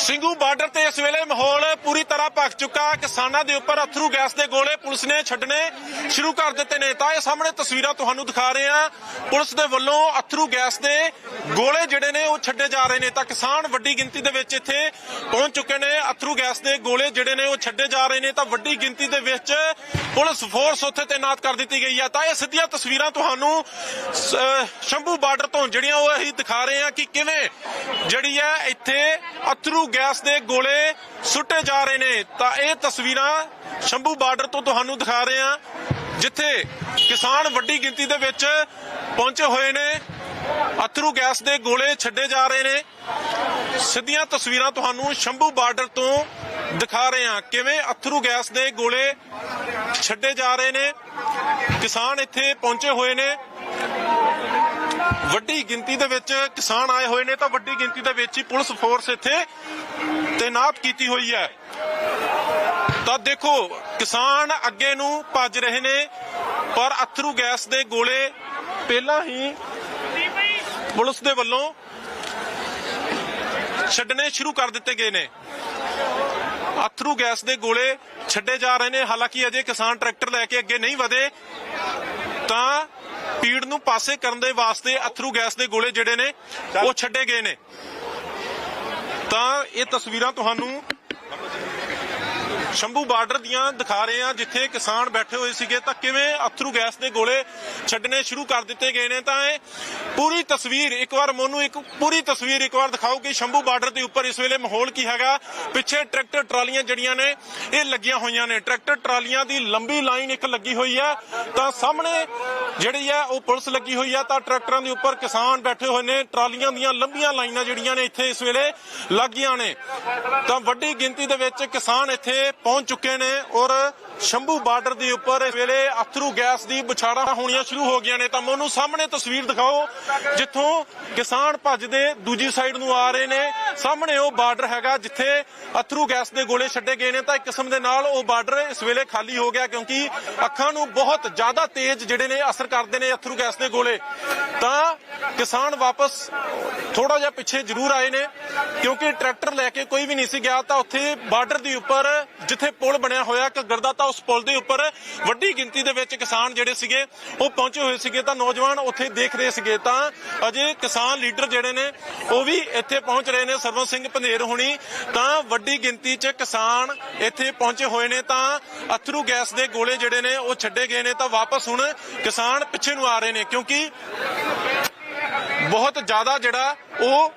Singhu border ਤੇ ਇਸ ਵੇਲੇ ਮਾਹੌਲ ਪੂਰੀ ਤਰ੍ਹਾਂ ਭਖ ਚੁੱਕਾ ਕਿਸਾਨਾਂ ਦੇ ਉੱਪਰ ਅਥਰੂ ਗੈਸ ਦੇ ਗੋਲੇ ਪੁਲਿਸ ਨੇ ਛੱਡਣੇ ਸ਼ੁਰੂ ਕਰ ਦਿੱਤੇ ਨੇ। ਤਾਂ ਇਹ ਸਾਹਮਣੇ ਤਸਵੀਰਾਂ ਤੁਹਾਨੂੰ ਦਿਖਾ ਰਹੇ ਹਾਂ। ਪੁਲਿਸ ਦੇ ਵੱਲੋਂ ਅਥਰੂ ਗੈਸ ਦੇ ਗੋਲੇ ਜਿਹੜੇ ਨੇ ਉਹ ਛੱਡੇ ਜਾ ਰਹੇ ਨੇ। ਤਾਂ ਕਿਸਾਨ ਵੱਡੀ ਗਿਣਤੀ ਦੇ ਵਿੱਚ ਇੱਥੇ ਪਹੁੰਚ ਚੁੱਕੇ ਨੇ। ਅਥਰੂ ਗੈਸ ਦੇ ਗੋਲੇ ਜਿਹੜੇ ਨੇ ਉਹ ਛੱਡੇ ਜਾ ਰਹੇ ਨੇ। ਤਾਂ ਵੱਡੀ ਗਿਣਤੀ ਦੇ ਵਿੱਚ ਪੁਲਿਸ ਫੋਰਸ ਉੱਥੇ ਤੈਨਾਤ ਕਰ ਦਿੱਤੀ ਗਈ ਹੈ। ਤਾਂ ਇਹ ਸਿੱਧੀਆਂ ਤਸਵੀਰਾਂ ਤੁਹਾਨੂੰ ਸ਼ੰਭੂ ਬਾਰਡਰ ਤੋਂ ਜਿਹੜੀਆਂ ਉਹ ਅਸੀਂ ਦਿਖਾ ਰਹੇ ਹਾਂ ਕਿ ਕਿਵੇਂ ਜਿਹੜੀ ਹੈ ਇੱਥੇ ਅਥਰੂ ਗੈਸ ਦੇ ਗੋਲੇ ਸੁੱਟੇ ਜਾ ਰਹੇ ਨੇ। ਤਾਂ ਇਹ ਤਸਵੀਰਾਂ ਸ਼ੰਭੂ ਬਾਰਡਰ ਤੋਂ ਤੁਹਾਨੂੰ ਦਿਖਾ ਰਹੇ ਹਾਂ, ਜਿੱਥੇ ਕਿਸਾਨ ਵੱਡੀ ਗਿਣਤੀ ਦੇ ਵਿੱਚ ਪਹੁੰਚੇ ਹੋਏ ਨੇ। ਅਥਰੂ ਗੈਸ ਦੇ ਗੋਲੇ ਛੱਡੇ ਜਾ ਰਹੇ ਨੇ। ਸਿੱਧੀਆਂ ਤਸਵੀਰਾਂ ਤੁਹਾਨੂੰ ਸ਼ੰਭੂ ਬਾਰਡਰ ਤੋਂ ਦਿਖਾ ਰਹੇ ਹਾਂ, ਕਿਵੇਂ ਅਥਰੂ ਗੈਸ ਦੇ ਗੋਲੇ ਛੱਡੇ ਜਾ ਰਹੇ ਨੇ। ਕਿਸਾਨ ਇੱਥੇ ਪਹੁੰਚੇ ਹੋਏ ਨੇ। ਵੱਡੀ ਗਿਣਤੀ ਦੇ ਵਿੱਚ ਕਿਸਾਨ ਆਏ ਹੋਏ ਨੇ, ਤਾਂ ਵੱਡੀ ਗਿਣਤੀ ਦੇ ਵਿੱਚ ਹੀ ਪੁਲਿਸ ਫੋਰਸ ਇੱਥੇ ਤਾਇਨਾਤ ਕੀਤੀ ਹੋਈ ਹੈ। ਤਾਂ ਦੇਖੋ, ਕਿਸਾਨ ਅੱਗੇ ਨੂੰ ਭੱਜ ਰਹੇ ਨੇ, ਪਰ ਅਥਰੂ ਗੈਸ ਦੇ ਗੋਲੇ ਪਹਿਲਾਂ ਹੀ ਪੁਲਿਸ ਦੇ ਵੱਲੋਂ ਛੱਡਣੇ ਸ਼ੁਰੂ ਕਰ ਦਿੱਤੇ ਗਏ ਨੇ। ਅਥਰੂ ਗੈਸ ਦੇ ਗੋਲੇ ਛੱਡੇ ਜਾ ਰਹੇ ਨੇ, ਹਾਲਾਂਕਿ ਅਜੇ ਕਿਸਾਨ ਟਰੈਕਟਰ ਲੈ ਕੇ ਅੱਗੇ ਨਹੀਂ ਵਧੇ, ਤਾਂ ਪੀੜ ਨੂੰ ਪਾਸੇ ਕਰਨ ਦੇ ਵਾਸਤੇ ਅਥਰੂ ਗੈਸ ਦੇ ਗੋਲੇ ਜਿਹੜੇ ਨੇ, ਉਹ ਛੱਡੇ ਗਏ ਨੇ। ਤਾਂ ਇਹ ਤਸਵੀਰਾਂ ਤੁਹਾਨੂੰ ਸ਼ੰਭੂ ਬਾਰਡਰ ਦੀਆਂ ਦਿਖਾ ਰਹੇ ਹਾਂ, ਜਿੱਥੇ ਕਿਸਾਨ ਬੈਠੇ ਹੋਏ ਸੀਗੇ। ਤਾਂ ਕਿਵੇਂ ਅਥਰੂ ਗੈਸ ਦੇ ਗੋਲੇ ਛੱਡਣੇ ਸ਼ੁਰੂ ਕਰ ਦਿੱਤੇ ਗਏ ਨੇ? ਤਾਂ ਇਹ ਪੂਰੀ ਤਸਵੀਰ, ਇੱਕ ਵਾਰ ਮੋਨੂੰ, ਇੱਕ ਪੂਰੀ ਤਸਵੀਰ ਇੱਕ ਵਾਰ ਦਿਖਾਓ ਕਿ ਸ਼ੰਭੂ ਬਾਰਡਰ ਦੇ ਉੱਪਰ ਇਸ ਵੇਲੇ ਮਾਹੌਲ ਕੀ ਹੈਗਾ। ਪਿੱਛੇ ਟਰੈਕਟਰ ਟਰਾਲੀਆਂ ਜਿਹੜੀਆਂ ਨੇ, ਇਹ ਲੱਗੀਆਂ ਹੋਈਆਂ ਨੇ। ਟਰੈਕਟਰ ਟਰਾਲੀਆਂ ਦੀ ਲੰਬੀ ਲਾਈਨ ਇੱਕ ਲੱਗੀ ਹੋਈ ਹੈ। ਤਾਂ ਸਾਹਮਣੇ ਜਿਹੜੀ ਹੈ ਉਹ ਪੁਲਿਸ ਲੱਗੀ ਹੋਈ ਹੈ ਤਾਂ ਟਰੈਕਟਰਾਂ ਦੇ ਉੱਪਰ ਕਿਸਾਨ ਬੈਠੇ ਹੋਏ ਨੇ, ਟਰਾਲੀਆਂ ਦੀਆਂ ਲੰਬੀਆਂ ਲਾਈਨਾਂ ਜਿਹੜੀਆਂ ਨੇ ਇੱਥੇ ਇਸ ਵੇਲੇ ਲੱਗੀਆਂ ਨੇ। ਤਾਂ ਵੱਡੀ ਗਿਣਤੀ ਦੇ ਵਿੱਚ ਕਿਸਾਨ ਇੱਥੇ ਪਹੁੰਚ ਚੁੱਕੇ ਨੇ ਔਰ ਸ਼ੰਭੂ ਬਾਰਡਰ ਦੇ ਉੱਪਰ ਇਸ ਵੇਲੇ ਅਥਰੂ ਗੈਸ ਦੀ ਵਿਛਾੜਾਂ ਹੋਣੀਆਂ ਸ਼ੁਰੂ ਹੋ ਗਈਆਂ ਨੇ। ਤਾਂ ਮੈਨੂੰ, ਸਾਹਮਣੇ ਤਸਵੀਰ ਦਿਖਾਓ, ਜਿੱਥੋਂ ਕਿਸਾਨ ਭੱਜਦੇ ਦੂਜੀ ਸਾਈਡ ਨੂੰ ਆ ਰਹੇ ਨੇ। ਸਾਹਮਣੇ ਉਹ ਬਾਰਡਰ ਹੈਗਾ, ਜਿੱਥੇ ਅਥਰੂ ਗੈਸ ਦੇ ਗੋਲੇ ਛੱਡੇ ਗਏ ਨੇ ਤਾਂ ਇੱਕ ਕਿਸਮ ਦੇ ਨਾਲ ਉਹ ਬਾਰਡਰ ਇਸ ਵੇਲੇ ਖਾਲੀ ਹੋ ਗਿਆ ਕਿਉਂਕਿ ਅੱਖਾਂ ਨੂੰ ਬਹੁਤ ਜ਼ਿਆਦਾ ਤੇਜ਼ ਜਿਹੜੇ ਨੇ ਅਸਰ ਕਰਦੇ ਨੇ ਅਥਰੂ ਗੈਸ ਦੇ ਗੋਲੇ। ਤਾਂ ਕਿਸਾਨ ਵਾਪਸ ਥੋੜਾ ਜਿਹਾ ਪਿੱਛੇ ਜ਼ਰੂਰ ਆਏ ਨੇ ਕਿਉਂਕਿ ਟਰੈਕਟਰ ਲੈ ਕੇ ਕੋਈ ਵੀ ਨਹੀਂ ਸੀ ਗਿਆ ਤਾਂ ਉੱਥੇ ਬਾਰਡਰ ਦੇ ਉੱਪਰ ਜਿੱਥੇ ਪੁਲ ਬਣਿਆ ਹੋਇਆ ਘੱਗਰ ਦਾ ਤਾਂ ਉਸ ਪੁਲ ਦੇ ਉੱਪਰ ਵੱਡੀ ਗਿਣਤੀ ਦੇ ਵਿੱਚ ਕਿਸਾਨ ਜਿਹੜੇ ਸੀਗੇ ਉਹ ਪਹੁੰਚੇ ਹੋਏ ਸੀਗੇ ਤਾਂ ਨੌਜਵਾਨ ਉੱਥੇ ਦੇਖ ਰਹੇ ਸੀਗੇ ਤਾਂ ਅਜੇ ਕਿਸਾਨ ਲੀਡਰ ਜਿਹੜੇ ਨੇ ਉਹ ਵੀ ਇੱਥੇ ਪਹੁੰਚ ਰਹੇ ਨੇ। ਸਰਵਨ ਸਿੰਘ ਪੰਧੇਰ ਹੋਣੀ ਤਾਂ ਵੱਡੀ ਗਿਣਤੀ 'ਚ ਕਿਸਾਨ ਇੱਥੇ ਪਹੁੰਚੇ ਹੋਏ ਨੇ ਤਾਂ ਅਥਰੂ ਗੈਸ ਦੇ ਗੋਲੇ ਜਿਹੜੇ ਨੇ ਉਹ ਛੱਡੇ ਗਏ ਨੇ ਤਾਂ ਵਾਪਸ ਹੁਣ ਕਿਸਾਨ ਪਿੱਛੇ ਨੂੰ ਆ ਰਹੇ ਨੇ ਕਿਉਂਕਿ ਬਹੁਤ ਜ਼ਿਆਦਾ ਜਿਹੜਾ ਉਹ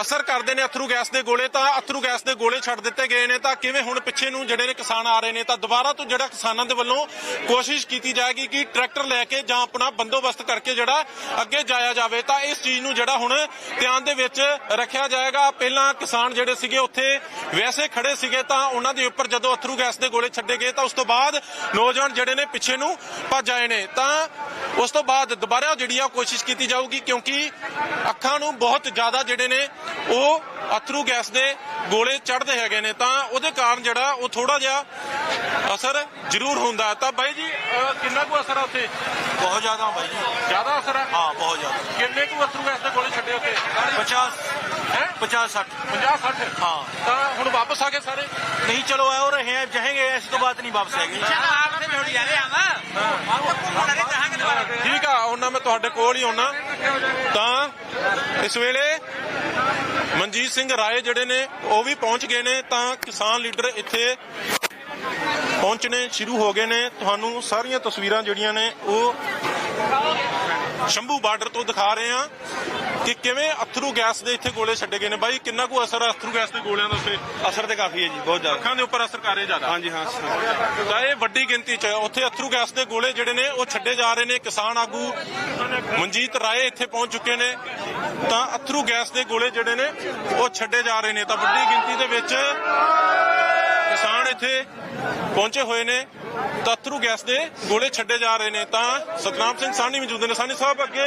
ਅਸਰ ਕਰਦੇ ਨੇ ਅਥਰੂ ਗੈਸ ਦੇ ਗੋਲੇ, ਤਾਂ ਅਥਰੂ ਗੈਸ ਦੇ ਗੋਲੇ ਛੱਡ ਦਿੱਤੇ ਗਏ ਨੇ, ਤਾਂ ਕਿਵੇਂ ਹੁਣ ਪਿੱਛੇ ਨੂੰ ਜਿਹੜੇ ਨੇ ਕਿਸਾਨ ਆ ਰਹੇ ਨੇ, ਤਾਂ ਦੁਬਾਰਾ ਤੋਂ ਜਿਹੜਾ ਕਿਸਾਨਾਂ ਦੇ ਵੱਲੋਂ ਕੋਸ਼ਿਸ਼ ਕੀਤੀ ਜਾਏਗੀ ਕਿ ਟਰੈਕਟਰ ਲੈ ਕੇ ਜਾਂ ਆਪਣਾ ਬੰਦੋਬਸਤ ਕਰਕੇ ਜਿਹੜਾ ਅੱਗੇ ਜਾਇਆ ਜਾਵੇ, ਤਾਂ ਇਸ ਚੀਜ਼ ਨੂੰ ਜਿਹੜਾ ਹੁਣ ਧਿਆਨ ਦੇ ਵਿੱਚ ਰੱਖਿਆ ਜਾਏਗਾ। ਪਹਿਲਾਂ ਕਿਸਾਨ ਜਿਹੜੇ ਸੀਗੇ, ਉੱਥੇ ਵੈਸੇ ਖੜੇ ਸੀਗੇ, ਤਾਂ ਉਹਨਾਂ ਦੇ ਉੱਪਰ ਜਦੋਂ ਅਥਰੂ ਗੈਸ ਦੇ ਗੋਲੇ ਛੱਡੇ ਗਏ, ਤਾਂ ਉਸ ਤੋਂ ਬਾਅਦ ਨੌਜਵਾਨ ਜਿਹੜੇ ਨੇ ਪਿੱਛੇ ਨੂੰ ਭੱਜ ਆਏ ਨੇ। ਤਾਂ ਉਸ ਤੋਂ ਬਾਅਦ ਦੁਬਾਰਾ ਜਿਹੜੀ ਆ ਕੋਸ਼ਿਸ਼ ਕੀਤੀ ਜਾਊਗੀ ਕਿਉਂਕਿ ਅੱਖਾਂ ਨੂੰ ਬਹੁਤ ਜ਼ਿਆਦਾ ਜਿਹੜੇ ਨੇ ਉਹ ਅਥਰੂ ਗੈਸ ਦੇ ਗੋਲੇ ਚੜਦੇ ਹੈਗੇ ਨੇ ਤਾਂ ਉਹਦੇ ਕਾਰਨ ਜਿਹੜਾ ਉਹ ਥੋੜਾ ਜਿਹਾ ਅਸਰ ਜ਼ਰੂਰ ਹੁੰਦਾ। ਤਾਂ ਬਾਈ ਜੀ ਕਿੰਨਾ ਕੁ ਅਸਰ ਆ ਉੱਥੇ? ਬਹੁਤ ਜ਼ਿਆਦਾ ਬਾਈ ਜੀ। ਜ਼ਿਆਦਾ ਅਸਰ ਆ? ਹਾਂ ਬਹੁਤ ਜ਼ਿਆਦਾ। ਕਿੰਨੇ ਕੁ ਅਸਰ ਇਸ ਗੋਲੇ ਛੱਡੇ ਉੱਥੇ? 50 ਹੈ? 50 60 50 60 ਹਾਂ। ਤਾਂ ਹੁਣ ਵਾਪਸ ਆ ਗਏ ਸਾਰੇ? ਨਹੀਂ ਚਲੋ ਆਓ ਰਹੇ ਹੈ ਜਾਏਗੇ ਇਸ ਤੋਂ ਬਾਅਦ ਨਹੀਂ ਵਾਪਸ ਆਏਗੇ ਠੀਕ ਆ ਉਹਨਾਂ ਮੈਂ ਤੁਹਾਡੇ ਕੋਲ ਹੀ ਆਉਣਾ ਤਾਂ ਇਸ ਵੇਲੇ ਮਨਜੀਤ ਸਿੰਘ ਰਾਏ ਜਿਹੜੇ ਨੇ, ਉਹ ਵੀ ਪਹੁੰਚ ਗਏ ਨੇ ਤਾਂ ਕਿਸਾਨ ਲੀਡਰ ਇੱਥੇ ਪਹੁੰਚਣੇ ਸ਼ੁਰੂ ਹੋ ਗਏ ਨੇ। ਤੁਹਾਨੂੰ ਸਾਰੀਆਂ ਤਸਵੀਰਾਂ ਜਿਹੜੀਆਂ ਨੇ ਉਹ ਸ਼ੰਭੂ ਬਾਰਡਰ ਤੋਂ ਦਿਖਾ ਰਹੇ ਹਾਂ। ਕਿ ਕਿਵੇਂ ਅਥਰੂ ਗੈਸ ਦੇ ਇੱਥੇ ਗੋਲੇ ਛੱਡੇ ਗਏ ਨੇ? ਬਾਈ ਕਿੰਨਾ ਕੁ ਅਸਰ ਅਥਰੂ ਗੈਸ ਦੇ ਗੋਲਿਆਂ ਦਾ ਉੱਤੇ? ਅਸਰ ਤੇ ਕਾਫੀ ਹੈ ਜੀ ਬਹੁਤ ਜ਼ਿਆਦਾ। ਅੱਖਾਂ ਦੇ ਉੱਪਰ ਅਸਰ ਕਰ ਰਿਹਾ ਜ਼ਿਆਦਾ? ਹਾਂਜੀ ਹਾਂ ਤਾਂ ਇਹ ਵੱਡੀ ਗਿਣਤੀ ਚ ਉੱਥੇ ਅਥਰੂ ਗੈਸ ਦੇ ਗੋਲੇ ਜਿਹੜੇ ਨੇ ਉਹ ਛੱਡੇ ਜਾ ਰਹੇ ਨੇ। ਕਿਸਾਨ ਆਗੂ ਮਨਜੀਤ ਰਾਏ ਇੱਥੇ ਪਹੁੰਚ ਚੁੱਕੇ ਨੇ। ਤਾਂ ਅਥਰੂ ਗੈਸ ਦੇ ਗੋਲੇ ਜਿਹੜੇ ਨੇ ਉਹ ਛੱਡੇ ਜਾ ਰਹੇ ਨੇ। ਤਾਂ ਵੱਡੀ ਗਿਣਤੀ ਦੇ ਵਿੱਚ ਕਿਸਾਨ ਇੱਥੇ ਪਹੁੰਚੇ ਹੋਏ ਨੇ। ਤਾਂ ਅਥਰੂ ਗੈਸ ਦੇ ਗੋਲੇ ਛੱਡੇ ਜਾ ਰਹੇ ਨੇ ਤਾਂ ਸਤਨਾਮ ਸਿੰਘ ਸਾਹਨੀ ਮੌਜੂਦ ਨੇ। ਸਾਹਨੀ ਸਾਹਿਬ ਅੱਗੇ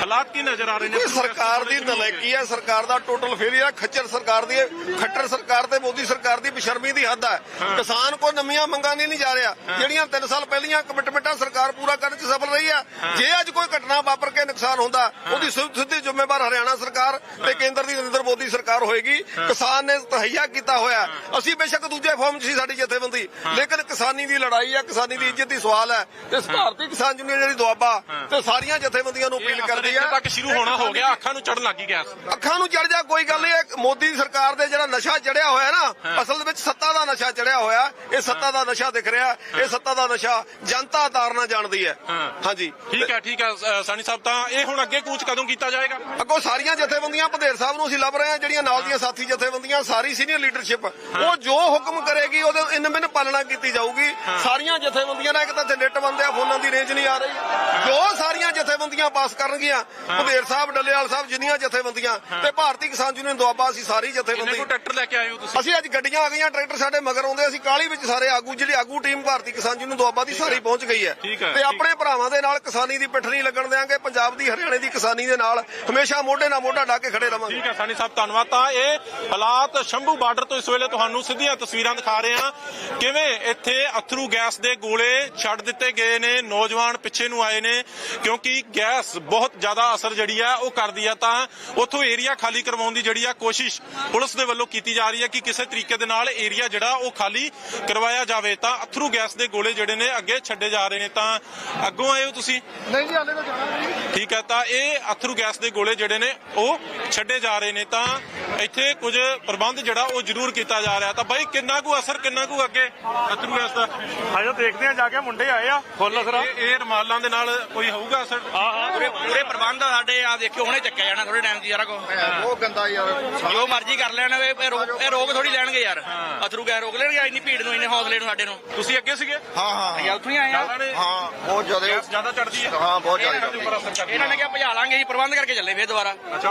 ਹਾਲਾਤ ਕੀ ਨਜ਼ਰ ਆ ਰਹੇ ਨੇ? ਸਰਕਾਰ ਦੀ ਨਲਾਇਕੀ ਹੈ ਸਰਕਾਰ ਦਾ ਟੋਟਲ ਫੇਲਿਅਰ ਖੱਚਰ ਸਰਕਾਰ ਦੀ ਖੱਟਰ ਸਰਕਾਰ ਤੇ ਮੋਦੀ ਸਰਕਾਰ ਦੀ ਬੇਸ਼ਰਮੀ ਦੀ ਹੱਦ ਹੈ। ਕਿਸਾਨ ਕੋ ਨਵੀਆਂ ਮੰਗਾਂ ਨਹੀਂ ਜਾ ਰਿਹਾ। ਜਿਹੜੀਆਂ 3 ਸਾਲ ਪਹਿਲੀਆਂ ਕਮਿਟਮੈਂਟਾਂ ਸਰਕਾਰ ਪੂਰਾ ਕਰਨ 'ਚ ਸਫਲ ਰਹੀ ਹੈ। ਜੇ ਅੱਜ ਕੋਈ ਘਟਨਾ ਵਾਪਰ ਕੇ ਨੁਕਸਾਨ ਹੁੰਦਾ ਉਹਦੀ ਸਿੱਧ- ਸਿੱਧੀ ਜ਼ਿੰਮੇਵਾਰ ਹਰਿਆਣਾ ਸਰਕਾਰ ਤੇ ਕੇਂਦਰ ਦੀ ਨਰਿੰਦਰ ਮੋਦੀ ਸਰਕਾਰ ਹੋਏਗੀ। ਕਿਸਾਨ ਨੇ ਤਹਈਆ ਕੀਤਾ ਹੋਇਆ। ਅਸੀਂ ਬੇਸ਼ੱਕ ਦੂਜੇ ਫਾਰਮ 'ਚ ਸੀ ਸਾਡੀ ਜਥੇਬੰਦੀ। ਲੇਕਿਨ ਕਿਸਾਨੀ ਦੀ ਲੜਾਈ ਹੈ ਕਿਸਾਨੀ ਦੀ ਇੱਜ਼ਤ ਦੀ ਸਵਾਲ ਹੈ। ਤੇ ਭਾਰਤੀ ਕਿਸਾਨ ਯੂਨੀਅਨ ਜਿਹੜੀ ਦੁਆਬਾ ਤੇ ਸਾਰੀਆਂ ਜਥੇਬੰਦੀਆਂ ਨੂੰ ਅਪੀਲ ਕਰਦੀ ਹੈ ਤੱਕ ਸ਼ੁਰੂ ਹੋਣਾ ਹੋ ਗਿਆ ਅੱਖਾਂ ਨੂੰ ਚੜਨ ਲੱਗੀ ਗੈਸ। ਅੱਖਾਂ ਨੂੰ ਚੜ ਜਾ ਕੋਈ ਗੱਲ ਨਹੀਂ ਇਹ ਮੋਦੀ ਦੀ ਸਰਕਾਰ ਦੇ ਜਿਹੜਾ ਨਸ਼ਾ ਚੜਿਆ ਹੋਇਆ ਨਾ ਅਸਲ ਵਿੱਚ ਸੱਤਾ ਦਾ ਨਸ਼ਾ ਚੜਿਆ ਹੋਇਆ ਇਹ ਸੱਤਾ ਦਾ ਨਸ਼ਾ ਦਿਖ ਰਿਹਾ ਇਹ ਸੱਤਾ ਦਾ ਨਸ਼ਾ ਜਨਤਾ ਤਾਰਨਾ ਜਾਣਦੀ ਹੈ। ਹਾਂਜੀ। ਠੀਕ ਹੈ ਠੀਕ ਹੈ ਸਾਨੀ ਸਾਹਿਬ ਤਾਂ ਇਹ ਹੁਣ ਅੱਗੇ ਕੂਚ ਕਦੋਂ ਕੀਤਾ ਜਾਏਗਾ? ਅੱਗੋਂ ਸਾਰੀਆਂ ਜਥੇਬੰਦੀਆਂ ਭਦੇਰ ਸਾਹਿਬ ਨੂੰ ਅਸੀਂ ਲੱਭ ਰਹੇ ਹਾਂ ਜਿਹੜੀਆਂ ਨਾਲ ਦੀਆਂ ਸਾਥੀ ਜਥੇਬੰਦੀਆਂ ਸਾਰੀ ਸੀਨੀਅਰ ਲੀਡਰਸ਼ਿਪ ਉਹ ਜੋ ਹੁਕਮ ਕਰੇਗੀ ਉਹਦੇ ਇਨ ਬਿਨ ਪਾਲਣਾ ਕੀਤੀ ਜਾਊਗੀ। ਸਾਰੀਆਂ ਜਥੇਬੰਦੀਆਂ ਦਾ ਇੱਕ ਤਾਂ ਨੈਟ ਬੰਦੇ ਆ ਫੋਨਾਂ ਦੀ ਰੇਂਜ ਨਹੀਂ ਆ ਰਹੀ। ਜੋ ਸਾਰੀਆਂ ਜਥੇਬੰਦੀਆਂ ਪਾਸ ਕਰਨਗੀਆਂ। ਭਦੇਰ ਸਾਹਿਬ ਡੱਲੇਵਾਲ ਸਾਹਿਬ ਜਿੰਨੀਆਂ ਜਥੇਬੰਦੀਆਂ ਤੇ ਭਾਰਤੀ ਕਿਸਾਨ ਯੂਨੀਅਨ ਦੁਆਬਾ ਅਸੀਂ ਸਾਰੀ ਕਿੰਨੇ ਜਥੇਬੰਦੀ ਕੋ ਟਰੈਕਟਰ ਲੈ ਕੇ ਆਏ ਹੋ ਤੁਸੀਂ? ਅਸੀਂ ਅੱਜ ਗੱਡੀਆਂ ਆ ਗਈਆਂ ਟਰੈਕਟਰ ਸਾਡੇ ਮਗਰ ਆਉਂਦੇ ਅਸੀਂ ਕਾਲੀ ਵਿੱਚ ਸਾਰੇ ਆਗੂ ਜਿਹੜੀ ਆਗੂ ਟੀਮ ਭਾਰਤੀ ਕਿਸਾਨ ਯੂਨੀਅਨ ਦੁਆਬਾ ਦੀ ਸਾਰੀ ਪਹੁੰਚ ਗਈ ਹੈ। ਤੇ। ਆਪਣੇ ਭਰਾਵਾਂ ਦੇ ਨਾਲ ਕਿਸਾਨੀ ਦੀ ਪਿੱਠ ਨਹੀਂ ਲੱਗਣ ਦੇਾਂਗੇ ਪੰਜਾਬ ਦੀ ਹਰਿਆਣੇ ਦੀ ਕਿਸਾਨੀ ਦੇ ਨਾਲ ਹਮੇਸ਼ਾ ਮੋਢੇ ਨਾਲ ਮੋਢਾ ਢਾ ਕੇ ਖੜੇ ਰਵਾਂਗੇ। ਠੀਕ ਹੈ ਸਾਨੀ ਸਾਹਿਬ ਧੰਨਵਾਦ। ਤਾਂ ਇਹ ਹਾਲਾਤ ਸ਼ੰਭੂ ਬਾਰਡਰ ਤੋਂ ਇਸ ਵੇਲੇ ਤੁਹਾਨੂੰ ਸਿੱਧੀਆਂ ਤਸਵੀਰਾਂ ਦਿਖਾ ਰਹੇ ਹਾਂ। ਕਿਵੇਂ ਇੱਥੇ ਅਥਰੂ ਗੈਸ ਦੇ ਗੋਲੇ ਛੱਡ ਦਿੱਤੇ ਗਏ ਨੇ ਨੌਜਵਾਨ ਪਿੱਛੇ ਨੂੰ ਆਏ ਨੇ ਕਿਉਂਕਿ ਗੈਸ ਬਹੁਤ ਜ਼ਿਆਦਾ ਅਸਰ ਜਿਹੜੀ ਆ ਉਹ ਕਰਦੀ ਆ ਤਾਂ ਉੱਥੋਂ ਏਰੀਆ ਖਾਲੀ ਕਰਵਾਉਣ ਦੀ ਜਿਹੜੀ ਆ ਕੋਸ਼ਿਸ਼ ਪੁਲਿਸ ਦੇ ਵੱਲੋਂ ਕੀਤੀ ਜਾ ਰਹੀ ਹੈ ਕਿ ਕਿਸੇ ਤਰੀਕੇ ਦੇ ਨਾਲ ਏਰੀਆ ਜਿਹੜਾ ਉਹ ਖਾਲੀ ਕਰਵਾਇਆ ਜਾਵੇ ਤਾਂ ਅਥਰੂ ਗੈਸ ਦੇ ਗੋਲੇ ਜਿਹੜੇ ਨੇ ਅੱਗੇ ਛੱਡੇ ਜਾ ਰਹੇ ਨੇ। ਤਾਂ ਅੱਗੋਂ ਆਏ ਹੋ ਤੁਸੀਂ? ਨਹੀਂ ਜੀ ਹਾਲੇ ਤਾਂ ਜਾਣਾ ਠੀਕ ਹੈ ਤਾਂ ਇਹ ਅਥਰੂ ਗੈਸ ਦੇ ਗੋਲੇ ਜਿਹੜੇ ਨੇ ਉਹ ਛੱਡੇ ਜਾ ਰਹੇ ਨੇ। ਤਾਂ ਇੱਥੇ ਕੁਝ ਪ੍ਰਬੰਧ ਜਿਹੜਾ ਉਹ ਜ਼ਰੂਰ ਕੀਤਾ ਜਾ ਰਿਹਾ ਤਾਂ ਬਾਈ ਕਿੰਨਾ ਕੁ ਅਸਰ ਕਿੰਨਾ ਕੁ ਅੱਗੇ ਅਥਰੂ ਗੈਸ ਦਾ? ਆਜੋ ਦੇਖਦੇ ਆ ਜਾ ਕੇ ਮੁੰਡੇ ਆਏ ਆ। ਫੁੱਲ ਅਸਰਾ ਇਹ ਇਹ ਰਮਾਲਾਂ ਦੇ ਨਾਲ ਕੋਈ ਹੋਊਗਾ ਅਸਰ? ਹਾਂ ਪੂਰੇ ਪੂਰੇ ਪ੍ਰਬੰਧ ਆ ਸਾਡੇ ਆ ਦੇਖਿਓ ਹੁਣੇ ਚੱਕਿਆ ਜਾਣਾ ਥੋੜੇ ਟਾਈਮ 'ਚ ਯਾਰਾ ਕੋ ਬਹੁਤ ਗੰਦਾ ਯਾਰ ਜੋ ਮਰਜ਼ੀ ਕਰ ਲੈਣ ਇਹ ਇਹ ਰੋਕ ਇਹ ਰੋਕ ਥੋੜੀ ਲੈਣਗੇ ਯਾਰ। ਅਥਰੂ ਗੈ ਰੋਕ ਲੈਣਗੇ ਇੰਨੀ ਭੀੜ ਨੂੰ ਇੰਨੇ ਹੌਸਲੇ ਨੂੰ ਸਾਡੇ ਨੂੰ। ਤੁਸੀਂ ਅੱਗੇ ਸੀਗੇ? ਹਾਂ ਹਾਂ। ਯਾ ਉੱਥੋਂ ਹੀ ਆਏ ਆ। ਹਾਂ ਬਹੁਤ ਜ਼ਿਆਦਾ। ਜ਼ਿਆਦਾ ਚੜਦੀ ਹੈ। ਹਾਂ ਬਹੁਤ ਜ਼ਿਆਦਾ ਦੇ ਇਹਨਾਂ ਨੇ ਕਿਹਾ ਭਜਾ ਲਾਂਗੇ ਜੀ ਪ੍ਰਬੰਧ ਕਰਕੇ ਚੱਲੇ ਫੇਰ ਦੁਬਾਰਾ। ਅੱਛਾ।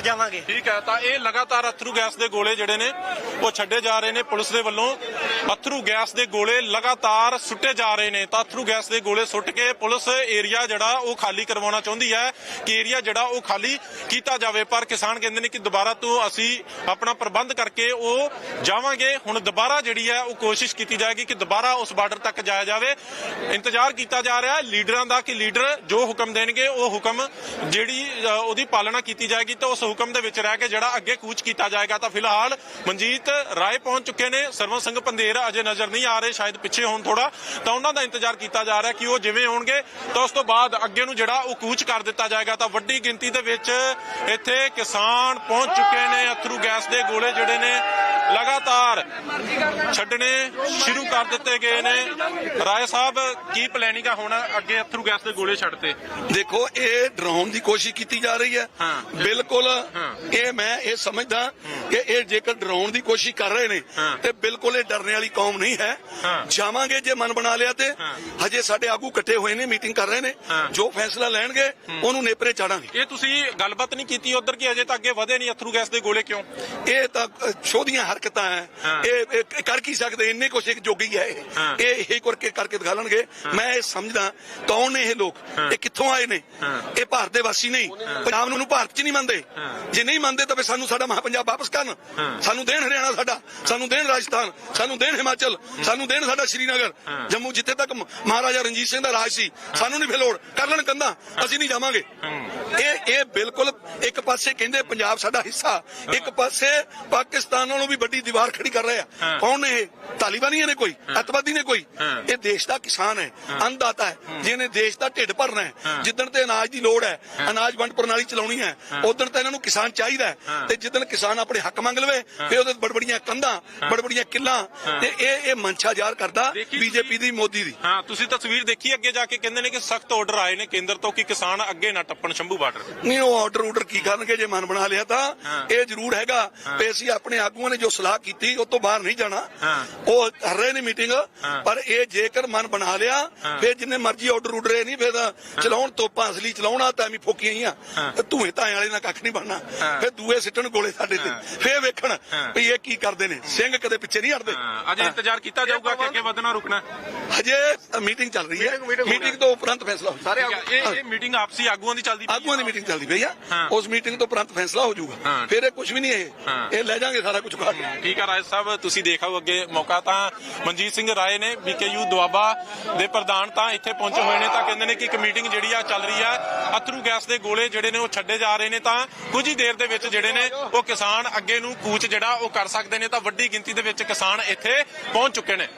ਜ਼ਰੂਰ ਜਾਵਾਂਗੇ। ਠੀਕ ਹੈ, ਤਾਂ ਇਹ ਲਗਾਤਾਰ ਅਥਰੂ ਗੈਸ ਦੇ ਗੋਲੇ ਜਿਹੜੇ ਨੇ, ਉਹ ਛੱਡੇ ਜਾ ਰਹੇ ਨੇ। ਪੁਲਿਸ ਦੇ ਵੱਲੋਂ ਅਥਰੂ ਗੈਸ ਦੇ ਗੋਲੇ ਲਗਾਤਾਰ ਸੁੱਟੇ ਜਾ ਰਹੇ ਨੇ। ਤਾਂ ਅਥਰੂ ਗੈਸ ਦੇ ਗੋਲੇ ਸੁੱਟ ਕੇ ਪੁਲਿਸ ਏਰੀਆ ਜਿਹੜਾ, ਉਹ ਖਾਲੀ ਕਰਵਾਉਣਾ ਚਾਹੁੰਦੀ ਹੈ ਕਿ ਏਰੀਆ ਜਿਹੜਾ, ਉਹ ਖਾਲੀ ਕੀਤਾ ਜਾਵੇ। ਪਰ ਕਿਸਾਨ ਕਹਿੰਦੇ ਨੇ ਕਿ ਦੁਬਾਰਾ ਤੋਂ ਅਸੀਂ ਆਪਣਾ ਪ੍ਰਬੰਧ ਕਰਕੇ ਉਹ ਜਾਵਾਂਗੇ। ਹੁਣ ਦੁਬਾਰਾ ਜਿਹੜੀ ਹੈ, ਉਹ ਕੋਸ਼ਿਸ਼ ਕੀਤੀ ਜਾਏਗੀ ਕਿ ਦੁਬਾਰਾ ਉਸ ਬਾਰਡਰ ਤੱਕ ਜਾਇਆ ਜਾਵੇ। ਇੰਤਜ਼ਾਰ ਕੀਤਾ ਜਾ ਰਿਹਾ ਹੈ ਲੀਡਰਾਂ ਦਾ ਕਿ ਲੀਡਰ ਜੋ ਹੁਕਮ ਦੇਣਗੇ, ਉਹ ਹੁਕਮ ਜਿਹੜੀ ਉਹਦੀ ਪਾਲਣਾ ਕੀਤੀ ਜਾਏਗੀ ਤਾਂ ਉਸ ਹੁਕਮ ਦੇ ਵਿੱਚ ਰਹਿ ਕੇ ਜਿਹੜਾ ਅੱਗੇ ਕੂਚ ਕੀਤਾ ਜਾਏਗਾ, ਤਾਂ ਫਿਲਹਾਲ ਮਨਜੀਤ ਰਾਏ ਪਹੁੰਚ ਚੁੱਕੇ ਨੇ। ਸਰਵਨ ਸਿੰਘ ਪੰਦੇਰ ਅਜੇ ਨਜ਼ਰ ਨਹੀਂ ਆ ਰਹੇ, ਸ਼ਾਇਦ ਪਿੱਛੇ ਹੋਣ ਥੋੜਾ ਤਾਂ ਉਹਨਾਂ ਦਾ ਇੰਤਜ਼ਾਰ ਕੀਤਾ ਜਾ ਰਿਹਾ ਕਿ ਉਹ ਜਿਵੇਂ ਹੋਣਗੇ, ਤਾਂ ਉਸ ਤੋਂ ਬਾਅਦ ਅੱਗੇ ਨੂੰ ਜਿਹੜਾ ਉਹ ਕੂਚ ਕਰ ਦਿੱਤਾ ਜਾਏਗਾ। ਤਾਂ ਵੱਡੀ ਗਿਣਤੀ ਦੇ ਵਿੱਚ ਇੱਥੇ ਕਿਸਾਨ ਪਹੁੰਚ ਚੁੱਕੇ ਨੇ, ਅਥਰੂ ਗੈਸ ਦੇ ਗੋਲੇ ਜਿਹੜੇ ਨੇ ਲਗਾਤਾਰ ਛੱਡਣੇ ਸ਼ੁਰੂ ਕਰ ਦਿੱਤੇ ਗਏ ਨੇ ਰਾਏ ਸਾਹਿਬ ਕੀ ਪਲੈਨਿੰਗ ਆ ਹੁਣ ਅੱਗੇ ਅਥਰੂ ਗੈਸ ਦੇ ਗੋਲੇ ਛੱਡਤੇ ਦੇਖੋ ਇਹ ਡਰਾਉਣ ਦੀ ਕੋਸ਼ਿਸ਼ ਕੀਤੀ ਜਾ ਰਹੀ ਹੈ। ਬਿਲਕੁਲ। ਇਹ ਮੈਂ ਇਹ ਸਮਝਦਾ ਕਿ ਇਹ ਜੇਕਰ ਡਰਾਉਣ ਦੀ ਕੋਸ਼ਿਸ਼ ਕਰ ਰਹੇ ਨੇ। ਤੇ ਬਿਲਕੁਲ ਇਹ ਡਰਨੇ ਵਾਲੀ ਕੌਮ ਨਹੀਂ ਹੈ। ਜਾਵਾਂਗੇ ਜੇ ਮਨ ਬਣਾ ਲਿਆ ਤੇ। ਹਜੇ ਸਾਡੇ ਆਗੂ ਇਕੱਠੇ ਹੋਏ ਨੇ ਮੀਟਿੰਗ ਕਰ ਰਹੇ ਨੇ। ਜੋ ਫੈਸਲਾ ਲੈਣਗੇ ਉਹਨੂੰ ਨੇਪਰੇ ਚਾੜਾਂਗੇ ਇਹ ਤੁਸੀਂ ਗੱਲਬਾਤ ਨਹੀਂ ਕੀਤੀ ਉਧਰ ਕਿ ਅਜੇ ਤੱਕ ਅੱਗੇ ਵਧੇ ਨਹੀਂ ਅਥਰੂ ਗੈਸ ਦੇ ਗੋਲੇ ਕਿਉਂ ਇਹ ਤਾਂ ਸ਼ੋਧੀਆਂ ਹਰਕਤਾਂ ਹਾਂ। ਇਹ ਇਹ ਕਰ ਕੀ ਸਕਦੇ? ਇੰਨੇ ਕੁਛ ਇੱਕ ਜੋਗੀ ਹੈ ਇਹ। ਇਹ ਇਹ ਕਰਕੇ ਕਰਕੇ ਦਿਖਾ ਲੈਣਗੇ। ਮੈਂ ਇਹ ਸਮਝਦਾ ਕੌਣ ਨੇ ਇਹ ਲੋਕ? ਇਹ ਕਿੱਥੋਂ ਆਏ ਨੇ। ਇਹ ਭਾਰਤ ਦੇ ਵਾਸੀ ਨਹੀਂ। ਪੰਜਾਬ ਨੂੰ ਭਾਰਤ 'ਚ ਨਹੀਂ ਮੰਨਦੇ। ਜੇ ਨਹੀਂ ਮੰਨਦੇ ਤਾਂ ਫਿਰ ਸਾਨੂੰ ਸਾਡਾ ਮਹਾ ਪੰਜਾਬ ਵਾਪਸ ਕਰਨ। ਸਾਨੂੰ ਦੇਣ ਹਰਿਆਣਾ ਸਾਡਾ। ਸਾਨੂੰ ਦੇਣ ਰਾਜਸਥਾਨ। ਸਾਨੂੰ ਦੇਣ ਹਿਮਾਚਲ। ਸਾਨੂੰ ਦੇਣ ਸਾਡਾ ਸ਼੍ਰੀਨਗਰ। ਜੰਮੂ ਜਿੱਥੇ ਤੱਕ ਮਹਾਰਾਜਾ ਰਣਜੀਤ ਸਿੰਘ ਦਾ ਰਾਜ ਸੀ ਸਾਨੂੰ ਨਹੀਂ ਫਿਰ ਲੋੜ। ਕਰ ਲੈਣ ਕੰਦਾ ਅਸੀਂ ਨਹੀਂ ਜਾਵਾਂਗੇ। ਇਹ ਇਹ ਬਿਲਕੁਲ ਇੱਕ ਪਾਸੇ ਕਹਿੰਦੇ ਪੰਜਾਬ ਸਾਡਾ ਹਿੱਸਾ। ਇੱਕ ਪਾਸੇ ਪਾਕਿਸਤਾਨ ਨਾਲੋਂ ਵੀ ਵੱਡੀ ਦੀਵਾਰ ਖੜੀ ਕਰ ਰਹੇ ਆ। ਕੌਣ ਨੇ ਇਹ? ਤਾਲਿਬਾਨੀਆਂ ਨੇ ਕੋਈ? ਅੱਤਵਾਦੀ ਨੇ ਕੋਈ? ਇਹ ਦੇਸ਼ ਦਾ ਕਿਸਾਨ ਹੈ ਅੰਨਦਾਤਾ ਹੈ ਜਿਹਨੇ ਦੇਸ਼ ਦਾ ਢਿੱਡ ਭਰਨਾ ਹੈ। ਜਿੱਦਣ ਤੇ ਅਨਾਜ ਦੀ ਲੋੜ ਹੈ ਅਨਾਜ ਵੰਡ ਪ੍ਰਣਾਲੀ ਚਲਾਉਣੀ ਹੈ ਉਦੋਂ ਤਾਂ ਇਹਨਾਂ ਨੂੰ ਕਿਸਾਨ ਚਾਹੀਦਾ ਤੇ ਜਿੱਦਣ ਕਿਸਾਨ ਆਪਣੇ ਹੱਕ ਮੰਗ ਲਵੇ ਫਿਰ ਉਹਦੇ ਬੜਬੜੀਆਂ ਕੰਧਾਂ ਬੜਬੜੀਆਂ ਕਿੱਲਾਂ ਤੇ ਇਹ ਇਹ ਮਨਸ਼ਾ ਜ਼ਾਹਰ ਕਰਦਾ ਬੀਜੇਪੀ ਦੀ ਮੋਦੀ ਦੀ। ਹਾਂ ਤੁਸੀਂ ਤਸਵੀਰ ਦੇਖੀ ਅੱਗੇ ਜਾ ਕੇ ਕਹਿੰਦੇ ਨੇ ਕਿ ਸਖਤ ਆਰਡਰ ਆਏ ਨੇ ਕੇਂਦਰ ਤੋਂ ਕਿ ਕਿਸਾਨ ਅੱਗੇ ਨਾ ਟੱਪਣ ਸ਼ੰਭੂ ਬਾਰਡਰ ਨਹੀਂ ਉਹ ਆਰਡਰ ਆਰਡਰ ਕੀ ਕਰਨਗੇ? ਜੇ ਮਨ ਬਣਾ ਲਿਆ ਤਾਂ ਇਹ ਜ਼ਰੂਰ ਹੈਗਾ। ਤੇ ਅਸੀਂ ਆਪਣੇ ਆਗੂਆਂ ਨੇ ਜੋ ਸਲਾਹ ਕੀਤੀ ਉਹ ਤੋਂ ਬਾਹਰ ਨਹੀਂ ਜਾਣਾ। ਹਾਂ। ਉਹ ਕਰ ਰਹੇ ਨੇ ਮੀਟਿੰਗ। ਪਰ ਇਹ ਜੇਕਰ ਮਨ ਬਣਾ ਲਿਆ ਫਿਰ ਜਿੰਨੇ ਮਰਜ਼ੀ ਆਰਡਰ ਉਡ ਰਹੇ ਨਹੀਂ ਫਿਰ ਤਾਂ ਚਲਾਉਣ ਤੋਪਾਂ ਅਸਲੀ ਚਲਾਉਣਾ ਤਾਂ ਐਵੇਂ ਫੋਕੀਆਂ ਹੀ ਆ। ਤੇ ਧੂਏ ਤਾਂ ਵਾਲੇ ਨਾਲ ਕੱਖ ਨਹੀਂ ਬਣਨਾ। ਫਿਰ ਦੂਏ ਸਿੱਟਣ ਗੋਲੇ ਸਾਡੇ ਤੇ। ਫਿਰ ਵੇਖਣ। ਵੀ ਇਹ ਕੀ ਕਰਦੇ ਨੇ। ਸਿੰਘ ਕਦੇ ਪਿੱਛੇ ਨਹੀਂ ਹਟਦੇ। ਹਾਂ, ਅਜੇ ਇੰਤਜ਼ਾਰ ਕੀਤਾ ਜਾਊਗਾ ਕਿ ਅੱਗੇ ਵਧਣਾ ਰੁਕਣਾ। ਹਜੇ ਮੀਟਿੰਗ ਚੱਲ ਰਹੀ ਹੈ। ਮੀਟਿੰਗ ਤੋਂ ਉਪਰੰਤ ਫੈਸਲਾ ਹੋ ਸਾਰੇ ਇਹ ਇਹ ਮੀਟਿੰਗ ਆਪਸੀ ਆਗੂਆਂ ਦੀ ਚੱਲਦੀ ਪਈ ਆਗੂਆਂ ਦੀ ਮੀਟਿੰਗ ਚੱਲਦੀ ਪਈ ਆ। ਉਸ ਮੀਟਿੰਗ ਤੋਂ ਉਪਰੰਤ ਫੈਸਲਾ ਹੋ ਜਾਊਗਾ। ਫਿਰ ਇਹ ਕੁਝ ਵੀ ਨਹੀਂ। ਇਹ। ਇਹ ਲੈ ਜਾਾਂਗੇ ਸਾਰਾ ਕੁਝ ਕਾਟ ਠੀਕ ਹੈ ਰਾਏ ਸਾਹਿਬ, ਤੁਸੀਂ ਦੇਖਾਓ ਅੱਗੇ ਮੌਕਾ ਤਾਂ ਮਨਜੀਤ ਸਿੰਘ ਰਾਏ ਨੇ, ਬੀਕੇਯੂ ਦੁਆਬਾ ਦੇ ਪ੍ਰਧਾਨ ਤਾਂ ਇੱਥੇ ਪਹੁੰਚੇ ਹੋਏ ਨੇ, ਤਾਂ ਕਹਿੰਦੇ ਨੇ ਕਿ ਇੱਕ ਮੀਟਿੰਗ ਜਿਹੜੀ ਆ ਚੱਲ ਰਹੀ ਆ, ਅਥਰੂ ਗੈਸ ਦੇ ਗੋਲੇ ਜਿਹੜੇ ਨੇ ਉਹ ਛੱਡੇ ਜਾ ਰਹੇ ਨੇ, ਤਾਂ ਕੁਝ ਹੀ ਦੇਰ ਦੇ ਵਿੱਚ ਜਿਹੜੇ ਨੇ ਉਹ ਕਿਸਾਨ ਅੱਗੇ ਨੂੰ ਕੂਚ ਜਿਹੜਾ ਉਹ ਕਰ ਸਕਦੇ ਨੇ, ਤਾਂ ਵੱਡੀ ਗਿਣਤੀ ਦੇ ਵਿੱਚ ਕਿਸਾਨ ਇੱਥੇ ਪਹੁੰਚ ਚੁੱਕੇ ਨੇ।